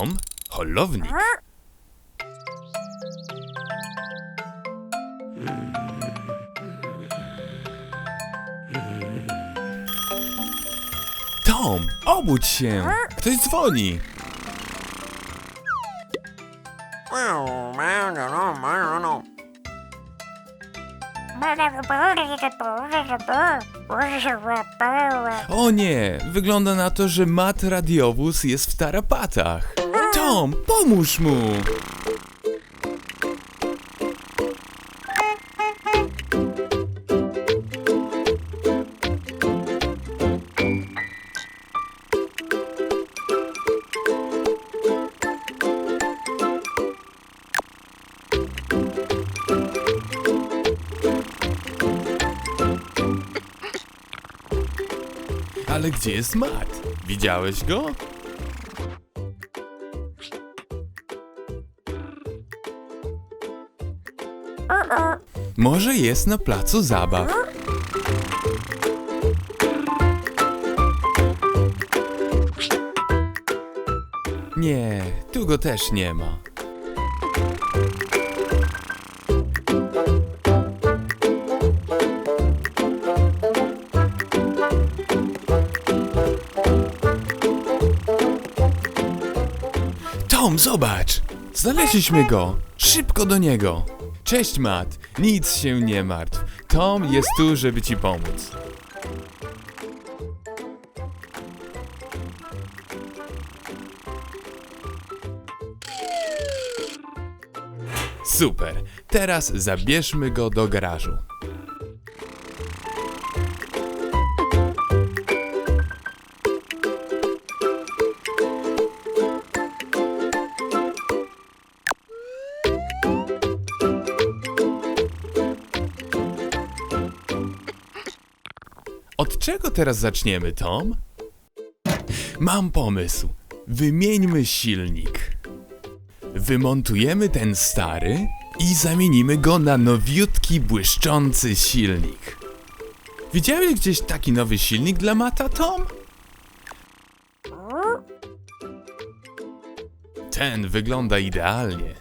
Tom, holownik. Tom, obudź się! Ktoś dzwoni! O nie, wygląda na to, że mat radiowóz jest w tarapatach. Tom, pomóż mu! Ale gdzie jest mat? Widziałeś go? Może jest na placu zabaw. Nie, tu go też nie ma. Tom, zobacz! Znaleźliśmy go! Szybko do niego! Cześć, Matt! Nic się nie martw. Tom jest tu, żeby ci pomóc. Super! Teraz zabierzmy go do garażu. Czego teraz zaczniemy, Tom? Mam pomysł. Wymieńmy silnik. Wymontujemy ten stary i zamienimy go na nowiutki, błyszczący silnik. Widziałeś gdzieś taki nowy silnik dla Mata, Tom? Ten wygląda idealnie.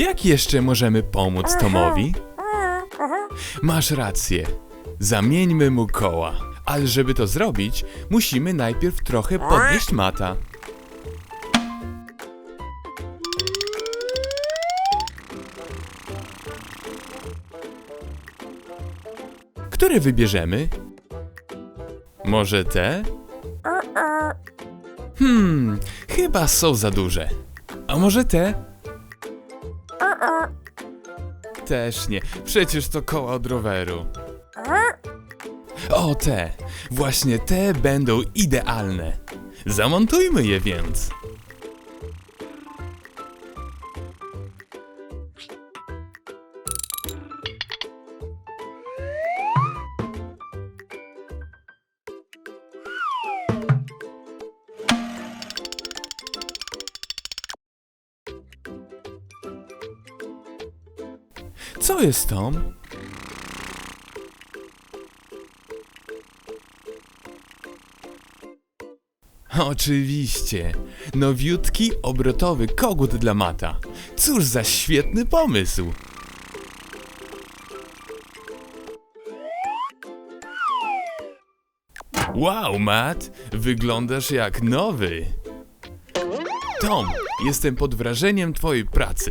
Jak jeszcze możemy pomóc Tomowi? Masz rację. Zamieńmy mu koła. Ale żeby to zrobić, musimy najpierw trochę podnieść mata. Które wybierzemy? Może te? Hmm, chyba są za duże. A może te? Też nie. Przecież to koła od roweru. O, te. Właśnie te będą idealne. Zamontujmy je więc. Jest Tom? Oczywiście. Nowiutki, obrotowy kogut dla mata. Cóż za świetny pomysł. Wow, Matt, wyglądasz jak nowy. Tom, jestem pod wrażeniem twojej pracy.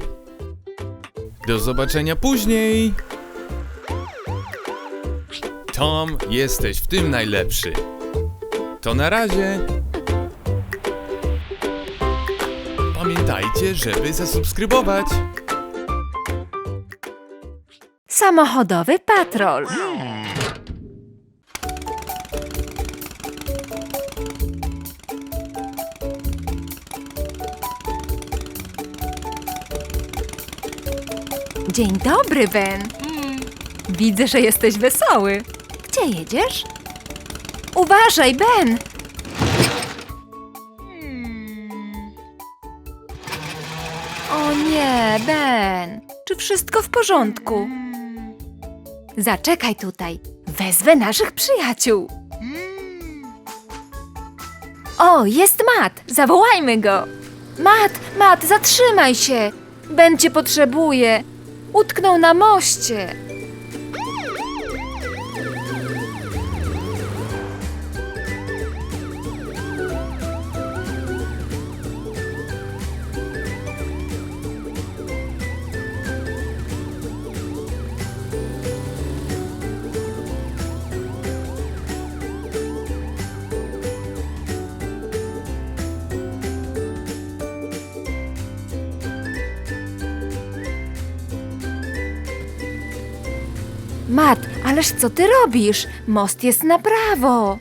Do zobaczenia później. Tom, jesteś w tym najlepszy. To na razie. Pamiętajcie, żeby zasubskrybować. Samochodowy patrol. Dzień dobry, Ben. Widzę, że jesteś wesoły. Gdzie jedziesz? Uważaj, Ben! O nie, Ben! Czy wszystko w porządku. Zaczekaj tutaj. Wezwę naszych przyjaciół. O, jest Matt. Zawołajmy go. Matt, Matt, zatrzymaj się. Ben cię potrzebuje. Utknął na moście. Matt, ależ co ty robisz? Most jest na prawo.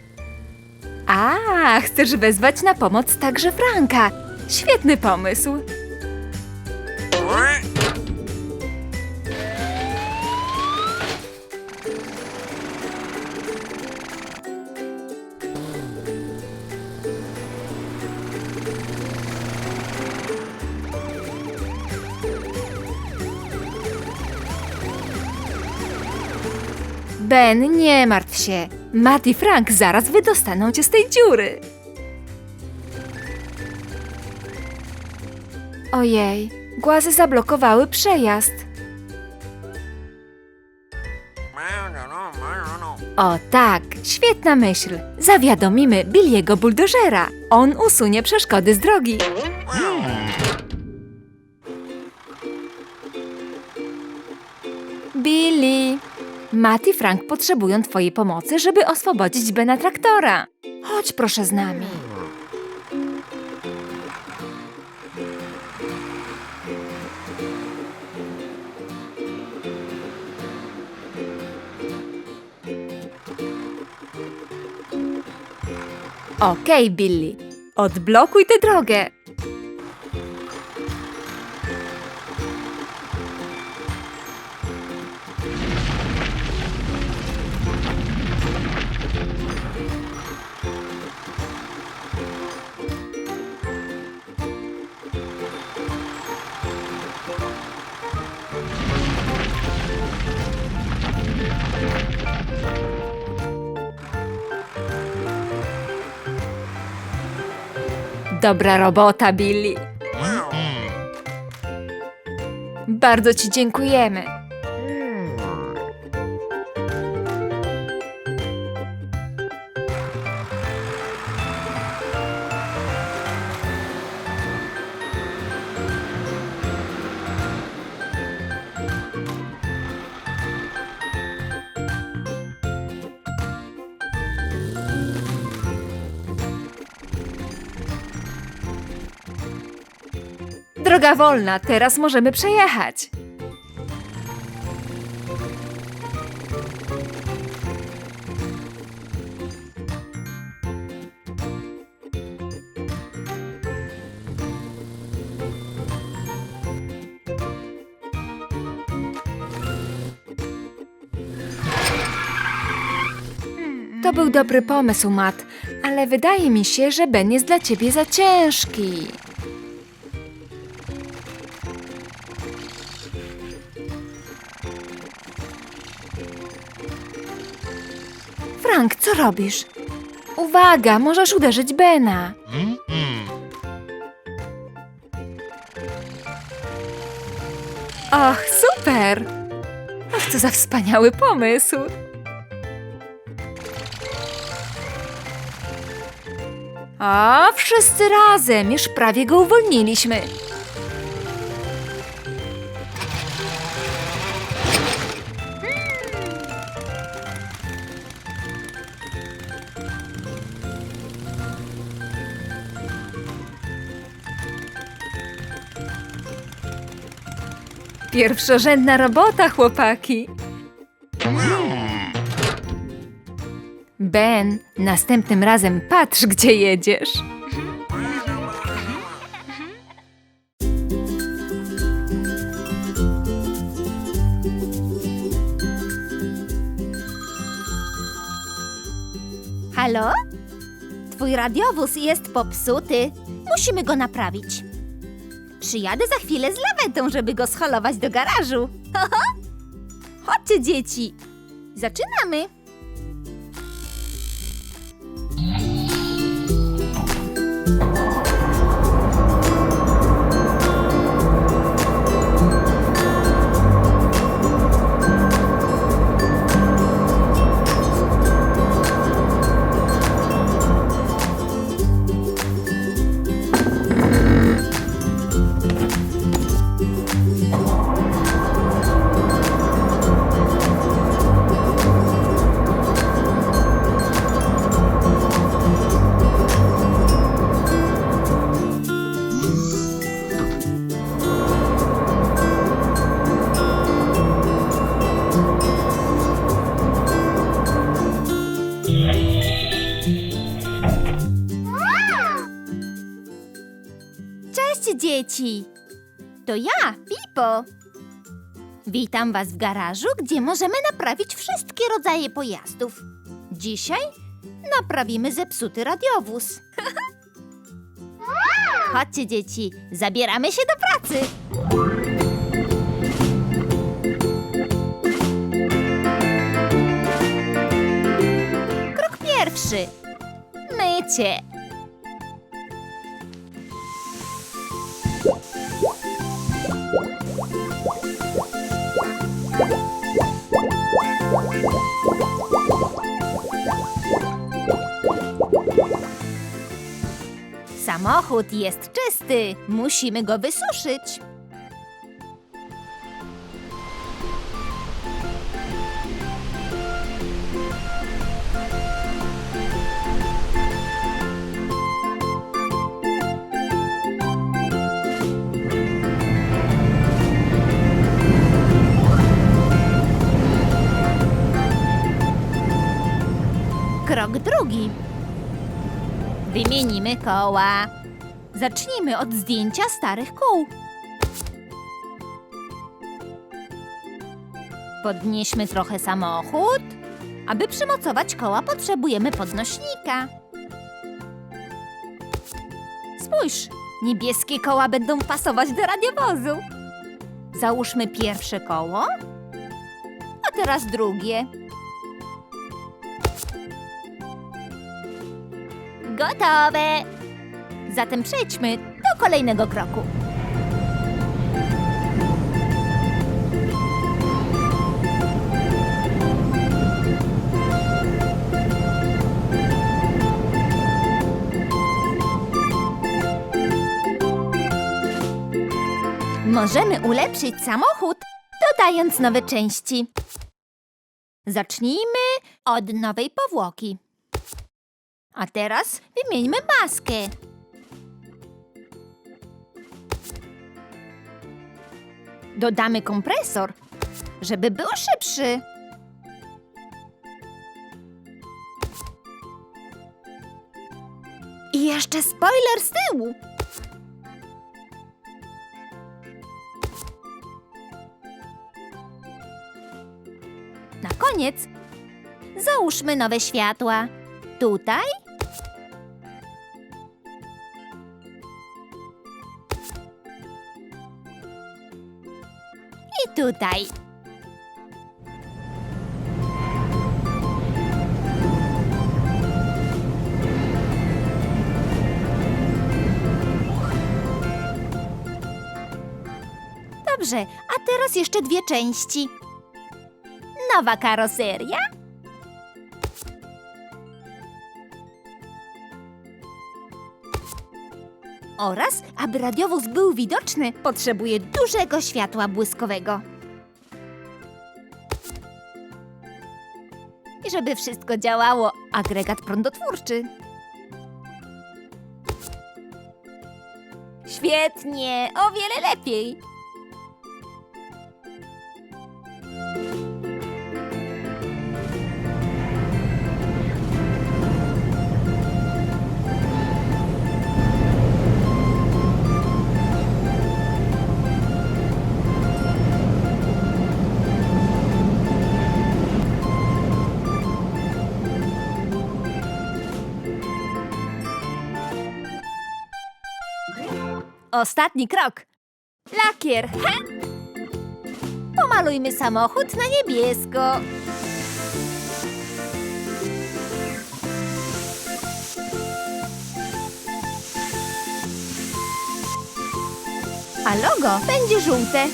A, chcesz wezwać na pomoc także Franka. Świetny pomysł. Ben, nie martw się. Matt i Frank zaraz wydostaną cię z tej dziury. Ojej, głazy zablokowały przejazd. O tak, świetna myśl. Zawiadomimy Billiego buldożera. On usunie przeszkody z drogi. Billy! Matt i Frank potrzebują twojej pomocy, żeby oswobodzić Bena traktora. Chodź proszę z nami. Okej, Billy. Odblokuj tę drogę. Dobra robota, Billy. Bardzo ci dziękujemy. Droga wolna, teraz możemy przejechać. To był dobry pomysł, Matt, ale wydaje mi się, że Ben jest dla ciebie za ciężki. Frank, co robisz? Uwaga, możesz uderzyć Bena. Och, super! Och, co za wspaniały pomysł! A, wszyscy razem, już prawie go uwolniliśmy. Pierwszorzędna robota, chłopaki. Ben, następnym razem patrz, gdzie jedziesz. Halo? Twój radiowóz jest popsuty. Musimy go naprawić. Przyjadę za chwilę z lawetą, żeby go scholować do garażu. Chodźcie, dzieci. Zaczynamy. To ja, Pipo. Witam Was w garażu, gdzie możemy naprawić wszystkie rodzaje pojazdów. Dzisiaj naprawimy zepsuty radiowóz. Chodźcie, dzieci, zabieramy się do pracy. Krok pierwszy. Mycie. Samochód jest czysty. Musimy go wysuszyć. Krok drugi. Wymienimy koła. Zacznijmy od zdjęcia starych kół. Podnieśmy trochę samochód. Aby przymocować koła, potrzebujemy podnośnika. Spójrz, niebieskie koła będą pasować do radiowozu. Załóżmy pierwsze koło, a teraz drugie. Gotowe! Zatem przejdźmy do kolejnego kroku. Możemy ulepszyć samochód, dodając nowe części. Zacznijmy od nowej powłoki. A teraz wymieńmy maskę. Dodamy kompresor, żeby był szybszy. I jeszcze spoiler z tyłu. Na koniec załóżmy nowe światła. Tutaj tutaj. Dobrze, a teraz jeszcze dwie części. Nowa karoseria oraz, aby radiowóz był widoczny, potrzebuje dużego światła błyskowego. I żeby wszystko działało, agregat prądotwórczy. Świetnie, o wiele lepiej. Ostatni krok. Lakier. Pomalujmy samochód na niebiesko. A logo będzie żółte.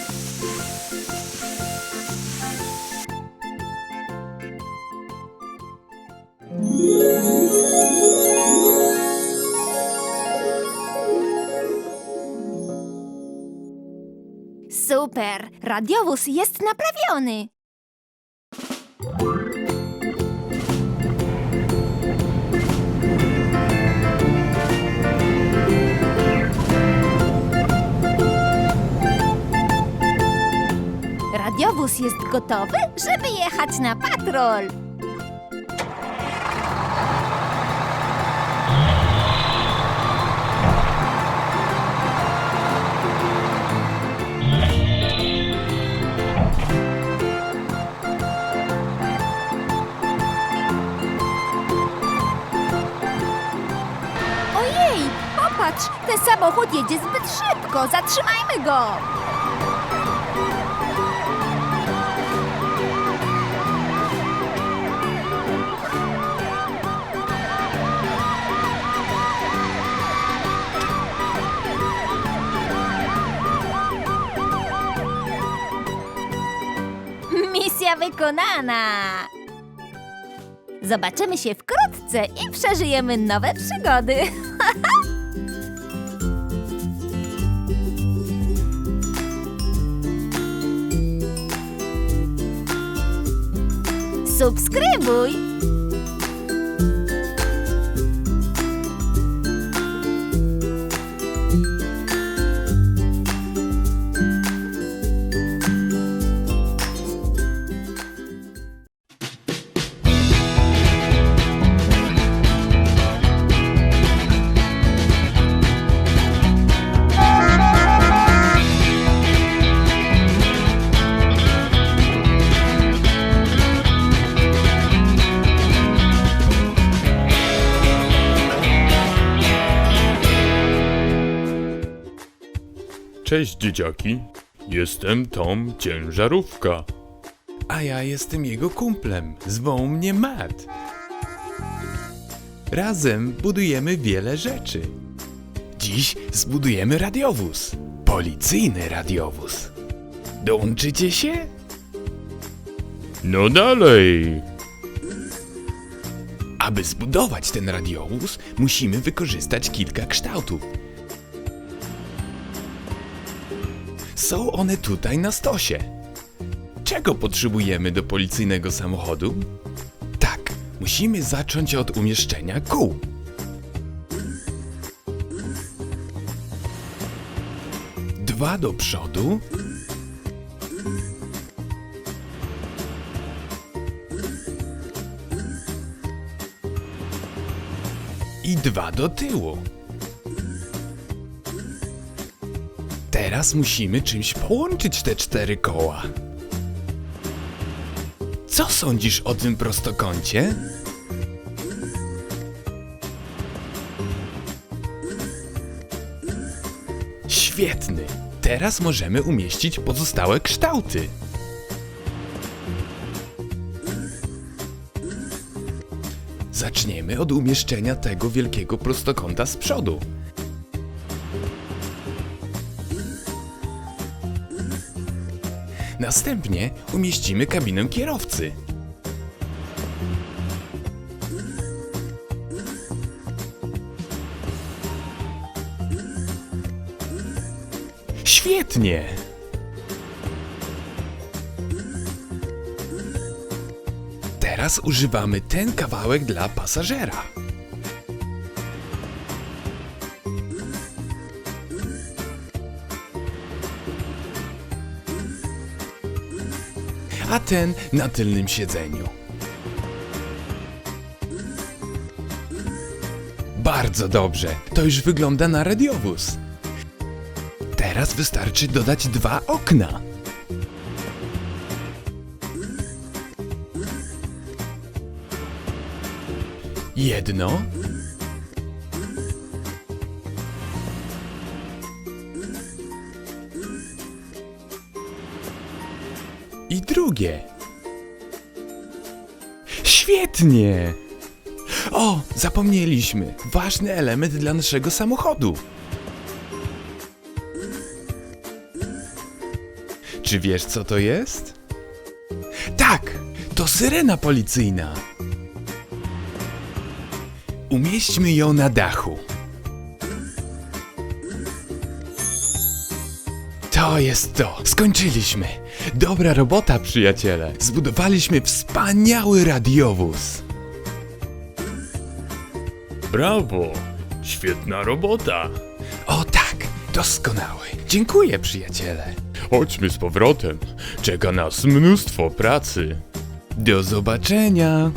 Radiowóz jest naprawiony! Radiowóz jest gotowy, żeby jechać na patrol. Samochód jedzie zbyt szybko. Zatrzymajmy go! Misja wykonana! Zobaczymy się wkrótce i przeżyjemy nowe przygody. Subskrybuj! Cześć dzieciaki, jestem Tom Ciężarówka. A ja jestem jego kumplem, zwą mnie Matt. Razem budujemy wiele rzeczy. Dziś zbudujemy radiowóz, policyjny radiowóz. Dołączycie się? No dalej! Aby zbudować ten radiowóz, musimy wykorzystać kilka kształtów. Są one tutaj na stosie. Czego potrzebujemy do policyjnego samochodu? Tak, musimy zacząć od umieszczenia kół. Dwa do przodu. I dwa do tyłu. Teraz musimy czymś połączyć te cztery koła. Co sądzisz o tym prostokącie? Świetny! Teraz możemy umieścić pozostałe kształty. Zaczniemy od umieszczenia tego wielkiego prostokąta z przodu. Następnie umieścimy kabinę kierowcy. Świetnie! Teraz używamy ten kawałek dla pasażera. A ten na tylnym siedzeniu. Bardzo dobrze, to już wygląda na radiowóz. Teraz wystarczy dodać dwa okna. Jedno drugie. Świetnie! O, zapomnieliśmy. Ważny element dla naszego samochodu. Czy wiesz, co to jest? Tak, to syrena policyjna. Umieśćmy ją na dachu. To jest to. Skończyliśmy. Dobra robota, przyjaciele. Zbudowaliśmy wspaniały radiowóz. Brawo! Świetna robota. O tak, doskonały. Dziękuję, przyjaciele. Chodźmy z powrotem. Czeka nas mnóstwo pracy. Do zobaczenia.